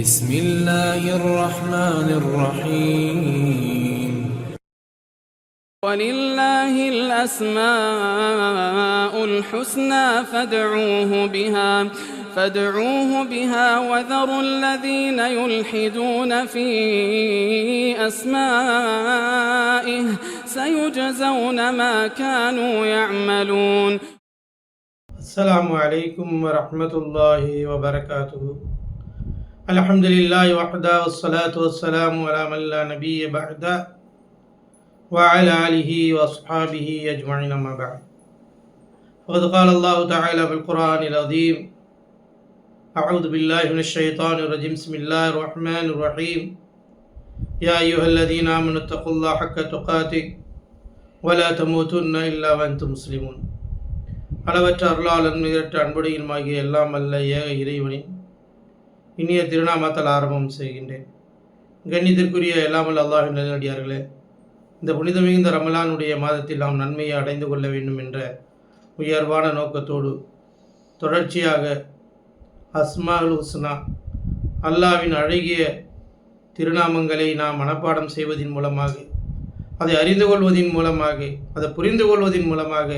بسم الله الرحمن الرحيم. ولله الأسماء الحسنى فادعوه بها فادعوه بها وذروا الذين يلحدون في أسمائه سيجزون ما كانوا يعملون. السلام عليكم ورحمة الله وبركاته. الحمد لله وحده والصلاة والسلام على من لا نبي بعده وعلى آله وأصحابه أجمعين أما بعد فقد قال الله تعالى في القرآن العظيم أعوذ بالله من الشيطان الرجيم بسم الله الرحمن الرحيم يا أيها الذين آمنوا اتقوا الله حق تقاته ولا تموتن إلا وأنتم مسلمون அளவற்ற அருளாளன் நிகரற்ற அன்புடையுமாகிய எல்லாம் அல்ல ஏக இறைவனின் இனிய திருநாமத்தால் ஆரம்பம் செய்கின்றேன். கண்ணியத்திற்குரிய எல்லாமல் அல்லாஹ் நல்லடியார்களே இந்த புனித மிகுந்த ரமலானுடைய மாதத்தில் நாம் நன்மையை அடைந்து கொள்ள வேண்டும் என்ற உயர்வான நோக்கத்தோடு தொடர்ச்சியாக அஸ்மால் ஹுஸ்னா அல்லாவின் அழகிய திருநாமங்களை நாம் மனப்பாடம் செய்வதன் மூலமாக அதை அறிந்து கொள்வதன் மூலமாக அதை புரிந்து கொள்வதன் மூலமாக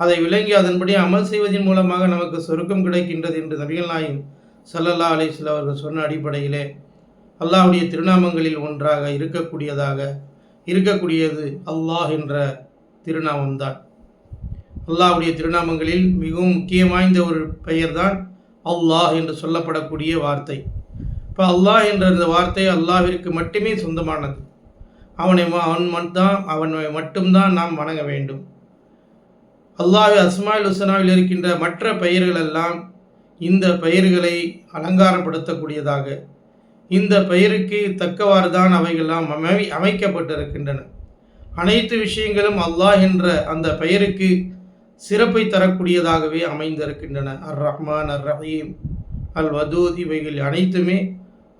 அதை விளங்கி அதன்படி அமல் செய்வதன் மூலமாக நமக்கு சொருக்கம் கிடைக்கின்றது என்று நபிகள் நாயின் சல்லல்லா அலிஸ்ல அவர்கள் சொன்ன அடிப்படையிலே அல்லாஹுடைய திருநாமங்களில் ஒன்றாக இருக்கக்கூடியதாக இருக்கக்கூடியது அல்லாஹ் என்ற திருநாமம்தான். அல்லாஹுடைய திருநாமங்களில் மிகவும் முக்கியம் வாய்ந்த ஒரு பெயர்தான் அல்லாஹ் என்று சொல்லப்படக்கூடிய வார்த்தை. இப்போ அல்லாஹ் என்ற இந்த வார்த்தை அல்லாஹிற்கு மட்டுமே சொந்தமானது. அவனை அவன் மட்டும் அவனை மட்டும்தான் நாம் வணங்க வேண்டும். அல்லாஹ் அஸ்மாயில் ஹுசனாவில் இருக்கின்ற மற்ற பெயர்கள் எல்லாம் இந்த பெயர்களை அலங்காரப்படுத்தக்கூடியதாக. இந்த பெயருக்கு தக்கவாறு தான் அவைகள்லாம் அமை அமைக்கப்பட்டிருக்கின்றன. அனைத்து விஷயங்களும் அல்லாஹ் என்ற அந்த பெயருக்கு சிறப்பை தரக்கூடியதாகவே அமைந்திருக்கின்றன. அர் ரஹ்மான் அர் ரஹீம் அல் வதூத் இவைகள் அனைத்துமே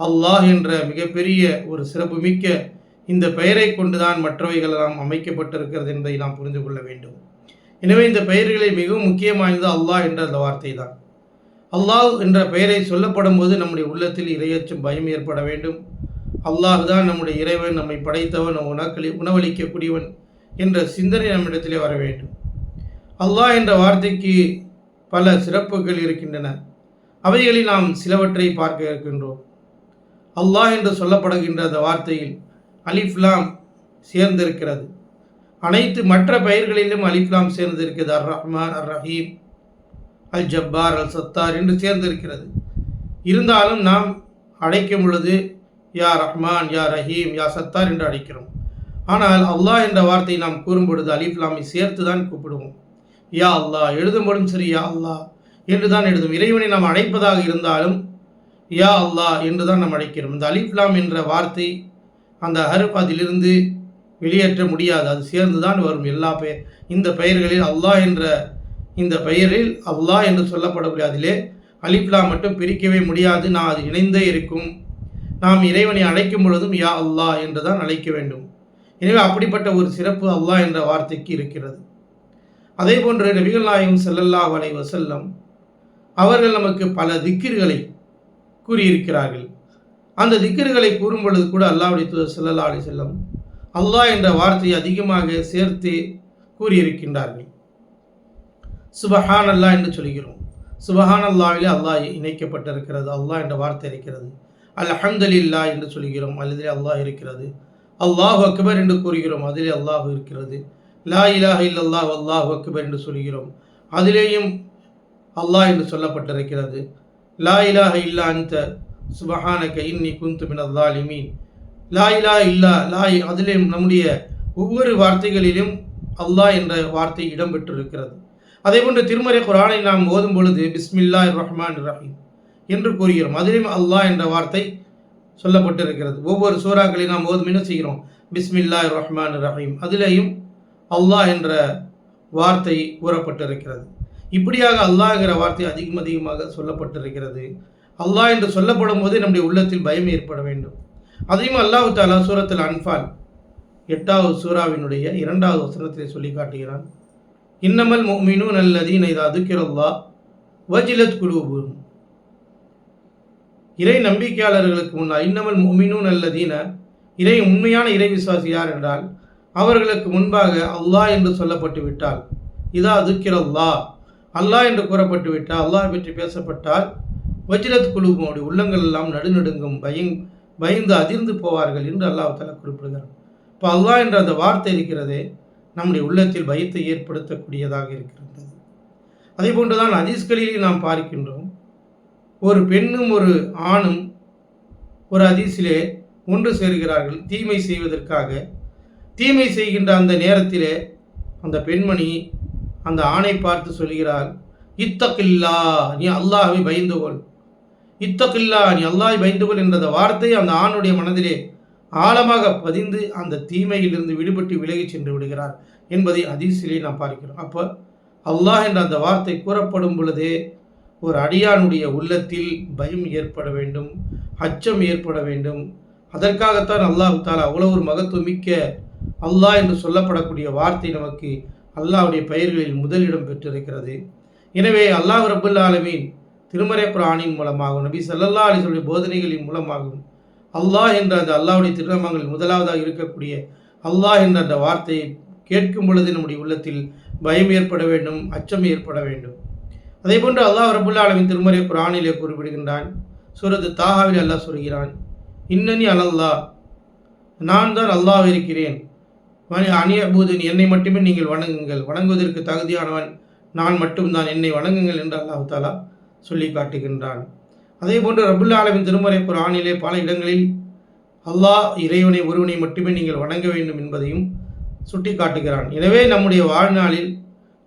அல்லாஹ் என்ற மிகப்பெரிய ஒரு சிறப்புமிக்க இந்த பெயரை கொண்டுதான் மற்றவைகள் எல்லாம் அமைக்கப்பட்டிருக்கிறது என்பதை நாம் புரிந்து கொள்ள வேண்டும். எனவே இந்த பெயர்களில் மிகவும் முக்கியமானது அல்லாஹ் என்ற அந்த வார்த்தை தான் அல்லாஹ் என்ற பெயரை சொல்லப்படும் போது நம்முடைய உள்ளத்தில் இறையற்றும் பயம் ஏற்பட வேண்டும். அல்லாஹ் தான் நம்முடைய இறைவன் நம்மை படைத்தவன் உணக்களி உணவளிக்கக்கூடியவன் என்ற சிந்தனை நம்மிடத்திலே வர வேண்டும். அல்லாஹ் என்ற வார்த்தைக்கு பல சிறப்புகள் இருக்கின்றன. அவைகளில் நாம் சிலவற்றை பார்க்க இருக்கின்றோம். அல்லாஹ் என்று சொல்லப்படுகின்ற அந்த வார்த்தையில் அலிஃப்லாம் சேர்ந்திருக்கிறது. அனைத்து மற்ற பெயர்களிலும் அலிஃப்லாம் சேர்ந்திருக்கிறது. அர் ரஹ்மான் அர் ரஹீம் அல் ஜப்பார் அல் சத்தார் என்று சேர்ந்திருக்கிறது. இருந்தாலும் நாம் அழைக்கும் பொழுது யா ரஹ்மான் யா ரஹீம் யா சத்தார் என்று அழைக்கிறோம் ஆனால் அல்லாஹ் என்ற வார்த்தையை நாம் கூறும் பொழுது அலிஃப்லாமை சேர்த்து தான் கூப்பிடுவோம். யா அல்லாஹ் எழுதும்பொழுதும் சரி யா அல்லாஹ் என்று தான் எழுதும். இறைவனை நாம் அழைப்பதாக இருந்தாலும் யா அல்லாஹ் என்று தான் நாம் அழைக்கிறோம் இந்த அலிஃப்லாம் என்ற வார்த்தை அந்த ஹருப் அதிலிருந்து வெளியேற்ற முடியாது. அது சேர்ந்து தான் வரும். எல்லா பெயர் இந்த பெயர்களில் அல்லாஹ் என்ற இந்த பெயரில் அல்லாஹ் என்று சொல்லப்படக்கூடிய அதிலே அலிப்லா மட்டும் பிரிக்கவே முடியாது. நான் அது இணைந்தே இருக்கும். நாம் இறைவனை அழைக்கும் பொழுதும் யா அல்லா என்று தான் அழைக்க வேண்டும். எனவே அப்படிப்பட்ட ஒரு சிறப்பு அல்லாஹ் என்ற வார்த்தைக்கு இருக்கிறது. அதே போன்று நபிகள் நாயகம் செல்லல்லா வலை வசல்லம் அவர்கள் நமக்கு பல திக்கிர்களை கூறியிருக்கிறார்கள். அந்த திக்கிர்களை கூறும் பொழுது கூட அல்லாவுடைய தூதர் செல்லல்லா அலி செல்லம் அல்லாஹ் என்ற வார்த்தையை அதிகமாக சேர்த்து கூறியிருக்கின்றார்கள். சுபஹான் அல்லா என்று சொல்கிறோம். சுபஹான் அல்லாவிலே அல்லாஹ் இணைக்கப்பட்டிருக்கிறது. அல்லாஹ் என்ற வார்த்தை இருக்கிறது. அல் அஹமதுல்லா என்று சொல்கிறோம். அல்லதிலே அல்லாஹ் இருக்கிறது. அல்லாஹ் அக்பர் என்று கூறுகிறோம். அதிலே அல்லாஹ் இருக்கிறது. லா இலாஹ இல்லல்லாஹ் அல்லாஹ் அக்பர் என்று சொல்கிறோம். அதிலேயும் அல்லாஹ் என்று சொல்லப்பட்டிருக்கிறது. லா இலாஹ இல்லா அந்த சுபஹானக இன்னி குந்து மின் அல்லாலிமீன் லா இலா இல்லா லாய் அதிலே நம்முடைய ஒவ்வொரு வார்த்தைகளிலும் அல்லாஹ் என்ற வார்த்தை இடம்பெற்றிருக்கிறது அதே போன்று திருமறை குரானை நாம் ஓதும் பொழுது பிஸ்மில்லா ரஹ்மான் ரஹீம் என்று கூறுகிறோம். அதிலும் அல்லாஹ் என்ற வார்த்தை சொல்லப்பட்டிருக்கிறது. ஒவ்வொரு சூறாக்களையும் நாம் ஓதும் என்ன செய்கிறோம்? பிஸ்மில்லா ரஹ்மான் ரஹீம் அதிலேயும் அல்லாஹ் என்ற வார்த்தை கூறப்பட்டிருக்கிறது. இப்படியாக அல்லாஹ்ங்கிற வார்த்தை அதிகம் அதிகமாக சொல்லப்பட்டிருக்கிறது. அல்லாஹ் என்று சொல்லப்படும் போது நம்முடைய உள்ளத்தில் பயம் ஏற்பட வேண்டும். அதையும் அல்லாஹு தாலா சூரத்தில் அன்பால் எட்டாவது சூறாவினுடைய இரண்டாவது வசனத்திலே சொல்லி காட்டுகிறான். இன்னமல் மொமினு நல்லதீன் இது அதுக்கிறல்லா வஜிலத் குலூபு இறை நம்பிக்கையாளர்களுக்கு முன்னால் இன்னமல் முமினூன் நல்லதீன இறை உண்மையான இறை விசுவாசி யார் என்றால் அவர்களுக்கு முன்பாக அல்லாஹ் என்று சொல்லப்பட்டு விட்டால் இதா துக்கிரல்லா அல்லாஹ் என்று கூறப்பட்டு விட்டால் அல்லாஹ் பற்றி பேசப்பட்டால் வஜிலத் குழுவோடு உள்ளங்கள் எல்லாம் நடுநடுங்கும் பயங் பயந்து அதிர்ந்து போவார்கள் என்று அல்லாஹ் தலா குறிப்பிடுகிறார் இப்போ அல்லாஹ் என்ற அந்த வார்த்தை இருக்கிறதே நம்முடைய உள்ளத்தில் பயத்தை ஏற்படுத்தக்கூடியதாக இருக்கிறது. அதே போன்றுதான் ஹதீஸ்களிலே நாம் பார்க்கின்றோம். ஒரு பெண்ணும் ஒரு ஆணும் ஒரு அதிசிலே ஒன்று சேர்கிறார்கள். தீமை செய்வதற்காக. தீமை செய்கின்ற அந்த நேரத்திலே அந்த பெண்மணி அந்த ஆணை பார்த்து சொல்கிறார் இத்தக்கில்லா நீ அல்லாஹை பயந்துகொள். இத்தக்கில்லா நீ அல்லாஹை பயந்து கொள் என்ற வார்த்தை அந்த ஆணுடைய மனதிலே ஆழமாக பதிந்து அந்த தீமையிலிருந்து விடுபட்டு விலகி சென்று விடுகிறார் என்பதை அதிசிலே நாம் பார்க்கிறோம். அப்போ அல்லாஹ் என்ற அந்த வார்த்தை கூறப்படும் பொழுதே ஒரு அடியானுடைய உள்ளத்தில் பயம் ஏற்பட வேண்டும் அச்சம் ஏற்பட வேண்டும். அதற்காகத்தான் அல்லாஹ் தாலா அவ்வளோ ஒரு மகத்துவமிக்க அல்லாஹ் என்று சொல்லப்படக்கூடிய வார்த்தை நமக்கு அல்லாஹுடைய பெயர்களில் முதலிடம் பெற்றிருக்கிறது. எனவே அல்லாஹ் ரபுல் ஆலமீன் திருமறை குரானின் மூலமாகவும் நபி சல்லல்லா அலிசுடைய போதனைகளின் மூலமாகவும் அல்லாஹ் என்ற அந்த அல்லாஹுடைய திருநாமங்களில் முதலாவதாக இருக்கக்கூடிய அல்லாஹ் என்ற அந்த வார்த்தையை கேட்கும் பொழுது நம்முடைய உள்ளத்தில் பயம் ஏற்பட வேண்டும் அச்சம் ஏற்பட வேண்டும். அதே போன்று அல்லாஹ் ரபுல்லா அளவின் திருமறை குரானிலே குறிப்பிடுகின்றான் சூரத்து தாகாவில் அல்லாஹ் சொல்கிறான் இன்னனி அலல்லா நான் தான் அல்லாஹ் இருக்கிறேன். அணியபூதன் என்னை மட்டுமே நீங்கள் வணங்குங்கள். வணங்குவதற்கு தகுதியானவன் நான் மட்டும்தான். என்னை வணங்குங்கள் என்று அல்லாஹு தாலா சொல்லி காட்டுகின்றான். அதே போன்று ரபுல்லா ஆலமின் திருமறை குரானிலே பல இடங்களில் அல்லாஹ் இறைவனை ஒருவனை மட்டுமே நீங்கள் வணங்க வேண்டும் என்பதையும் சுட்டி காட்டுகிறான் எனவே நம்முடைய வாழ்நாளில்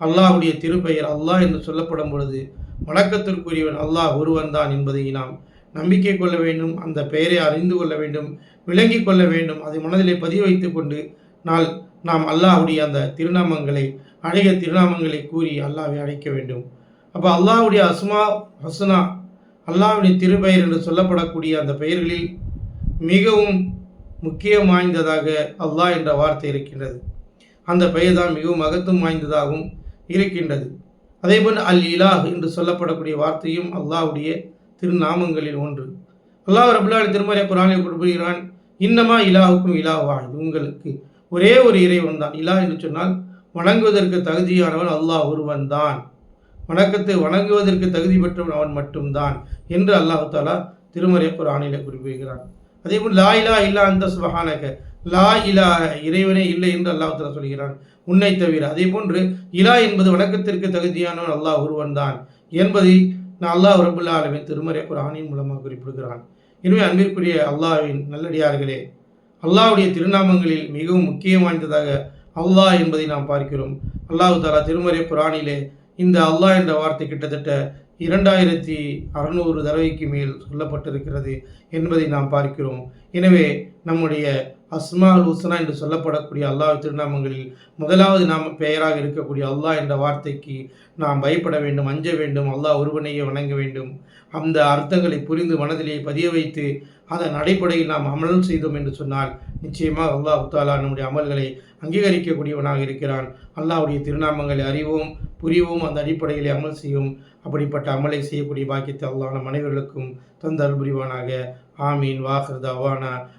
அல்லாஹுடைய திருப்பெயர் அல்லாஹ் என்று சொல்லப்படும் பொழுது வணக்கத்திற்குரியவன் அல்லாஹ் ஒருவன் தான் என்பதை நாம் நம்பிக்கை கொள்ள வேண்டும் அந்த பெயரை அறிந்து கொள்ள வேண்டும் விளங்கி கொள்ள வேண்டும். அதை மனதிலே பதிய வைத்து கொண்டு நாள் நாம் அல்லாஹுடைய அந்த திருநாமங்களை அழகிய திருநாமங்களை கூறி அல்லாவை அழைக்க வேண்டும். அப்போ அல்லாஹுடைய அஸ்மா ஹசுனா அல்லாவின் திருப்பெயர் என்று சொல்லப்படக்கூடிய அந்த பெயர்களில் மிகவும் முக்கியம் வாய்ந்ததாக அல்லாஹ் என்ற வார்த்தை இருக்கின்றது. அந்த பெயர் தான் மிகவும் மகத்துவம் வாய்ந்ததாகவும் இருக்கின்றது. அதேபோல் அல் இலாஹ் என்று சொல்லப்படக்கூடிய வார்த்தையும் அல்லாஹுடைய திருநாமங்களில் ஒன்று. அல்லாஹ் ரபுல்லாலி திருமறை குரானை குறிப்பிடுகிறான் இன்னமா இலாவுக்கும் இலாவா வாழ் உங்களுக்கு ஒரே ஒரு இறைவன் தான். இலா என்று சொன்னால் வணங்குவதற்கு தகுதியானவன் அல்லாஹ் ஒருவன் தான். வணக்கத்தை வணங்குவதற்கு தகுதி பெற்றவன் அவன் மட்டும்தான் என்று அல்லாஹு தாலா திருமறை குரானில குறிப்பிடுகிறான். அதே போல் லா இலா இல்லா அந்த சுபஹானக. லா இலா இறைவனே இல்லை என்று அல்லாஹ் சொல்கிறான். உன்னை தவிர அதே போன்று இலா என்பது வணக்கத்திற்கு தகுதியானவன் அல்லாஹ் ஒருவன் தான் என்பதை நான் அல்லாஹ் ரபுல்லா ஆலமின் திருமறை குரானின் மூலமாக குறிப்பிடுகிறான். எனவே அன்பிற்குரிய அல்லாஹ்வின் நல்லடியார்களே அல்லாஹுடைய திருநாமங்களில் மிகவும் முக்கியம் வாய்ந்ததாக அல்லாஹ் என்பதை நாம் பார்க்கிறோம். அல்லாஹு தாலா திருமறை குரானிலே இந்த அல்லாஹ் என்ற வார்த்தை கிட்டத்தட்ட இரண்டாயிரத்தி அறுநூறு தடவைக்கு மேல் சொல்லப்பட்டிருக்கிறது என்பதை நாம் பார்க்கிறோம். எனவே நம்முடைய அஸ்மா அல் உஸ்னா என்று சொல்லப்படக்கூடிய அல்லாஹ் திருநாமங்களில் முதலாவது நாம் பெயராக இருக்கக்கூடிய அல்லாஹ் என்ற வார்த்தைக்கு நாம் பயப்பட வேண்டும் அஞ்ச வேண்டும் அல்லாஹ் ஒருவனையே வணங்க வேண்டும். அந்த அர்த்தங்களை புரிந்து மனதிலே பதிய வைத்து அதன் அடிப்படையில் நாம் அமல் செய்தோம் என்று சொன்னால் நிச்சயமாக அல்லாஹ் தாலா நம்முடைய அமல்களை அங்கீகரிக்கக்கூடியவனாக இருக்கிறான். அல்லாஹுடைய திருநாமங்களை அறிவோம் புரிவோம் அந்த அடிப்படையில் அமல் செய்யும் அப்படிப்பட்ட அமலை செய்யக்கூடிய பாக்கியத்தை அல்லாஹ் நம் அனைவர்களுக்கும் தந்தல் புரிவானாக. ஆமீன். வாஹர்